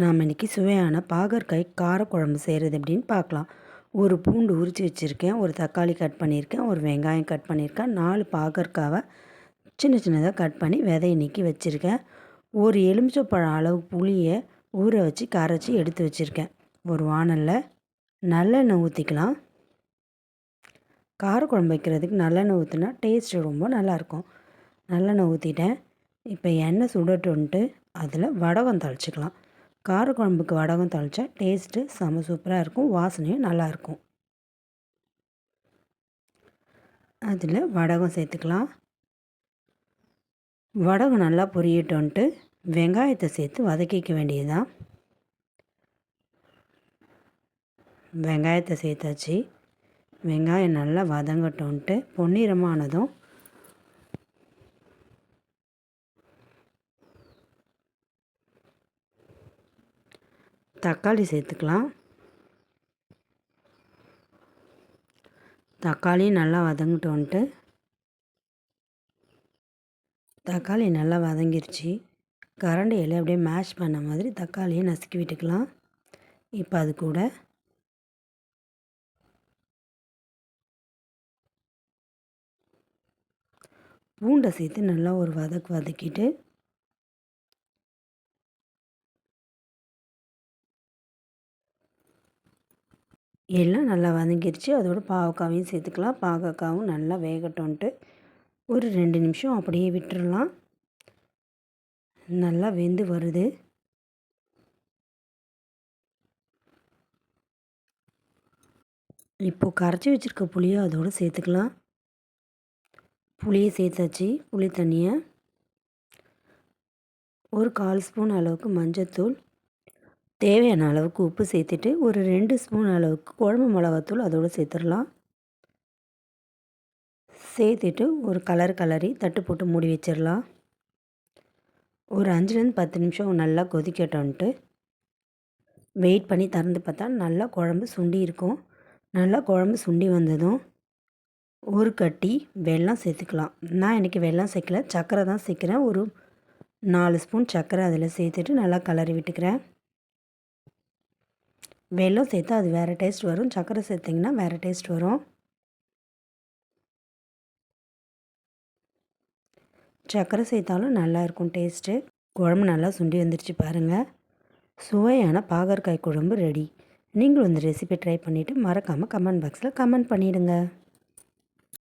நாம் இன்றைக்கி சுவையான பாகற்காய் காரக்குழம்பு செய்கிறது எப்படின்னு பார்க்கலாம். ஒரு பூண்டு உரித்து வச்சுருக்கேன் ஒரு தக்காளி கட் பண்ணியிருக்கேன் ஒரு வெங்காயம் கட் பண்ணியிருக்கேன் நாலு பாகற்காவை சின்ன சின்னதாக கட் பண்ணி விதையை நீக்கி வச்சுருக்கேன். ஒரு எலுமிச்சப்பழம் அளவு புளியை ஊற வச்சு கரைச்சி எடுத்து வச்சுருக்கேன். ஒரு வானலில் நல்லெண்ணெய் ஊற்றிக்கலாம் காரக்குழம்பு வைக்கிறதுக்கு நல்லெண்ணெய் ஊற்றினா டேஸ்ட் ரொம்ப நல்லாயிருக்கும் நல்லெண்ணெய் ஊற்றிட்டேன் இப்போ எண்ணெய் சுடட்டுன்ட்டு அதில் வடகம் கார காரக்குழம்புக்கு வடகம் தாளித்தா டேஸ்ட்டு செம சூப்பராக இருக்கும் வாசனையும் நல்லாயிருக்கும் அதில் வடகம் சேர்த்துக்கலாம். வடகம் நல்லா பொரியட்டோன்ட்டு வெங்காயத்தை சேர்த்து வதக்கிக்க வேண்டியதுதான். வெங்காயத்தை சேர்த்தாச்சு. வெங்காயம் நல்லா வதங்கட்டோன்ட்டு பொன்னிறமானதும் தக்காளி சேர்த்துக்கலாம். தக்காளி நல்லா வதங்கிட்டு வந்துட்டு தக்காளி நல்லா வதங்கிருச்சு. கரண்டியில் அப்படியே மேஷ் பண்ண மாதிரி தக்காளியை நசுக்கி விட்டுக்கலாம். இப்போ அது கூட பூண்டை சேர்த்து நல்லா ஒரு வதக்கு வதக்கிட்டு எல்லாம் நல்லா வதங்கிருச்சு. அதோட பாவக்காவையும் சேர்த்துக்கலாம். பாகக்காவும் நல்லா வேகட்டோன்ட்டு ஒரு ரெண்டு நிமிஷம் அப்படியே விட்டுறலாம். நல்லா வெந்து வருது. இப்போது கரைச்சி வச்சுருக்க புளியை அதோடு சேர்த்துக்கலாம். புளியை சேர்த்தாச்சு. புளி தண்ணியை ஒரு கால் ஸ்பூன் அளவுக்கு மஞ்சத்தூள். தேவையான அளவுக்கு உப்பு சேர்த்துட்டு ஒரு ரெண்டு ஸ்பூன் அளவுக்கு குழம்பு மிளகாத்தூள் அதோடு சேர்த்துடலாம். சேர்த்துட்டு ஒரு கலர் கலரி தட்டு போட்டு மூடி வச்சிடலாம். ஒரு அஞ்சுலேருந்து பத்து நிமிஷம் நல்லா கொதிக்கட்டோன்ட்டு வெயிட் பண்ணி திறந்து பார்த்தா நல்லா குழம்பு சுண்டி இருக்கும். நல்லா குழம்பு சுண்டி வந்ததும் ஒரு கட்டி வெல்லம் சேர்த்துக்கலாம். நான் இன்றைக்கி வெல்லம் சேர்க்கல சர்க்கரை தான் சேர்க்குறேன். ஒரு நாலு ஸ்பூன் சர்க்கரை அதில் சேர்த்துட்டு நல்லா கலரி விட்டுக்கிறேன். வெள்ளம் சேர்த்தா அது வேறு டேஸ்ட் வரும். சர்க்கரை சேர்த்திங்கன்னா வேறு டேஸ்ட் வரும். சர்க்கரை சேர்த்தாலும் நல்லாயிருக்கும் டேஸ்ட்டு குழம்பு நல்லா சுண்டி வந்துருச்சு பாருங்கள் சுவையான பாகற்காய் குழம்பு ரெடி நீங்களும் இந்த ரெசிபி ட்ரை பண்ணிவிட்டு மறக்காமல் கமெண்ட் பாக்ஸில் கமெண்ட் பண்ணிவிடுங்க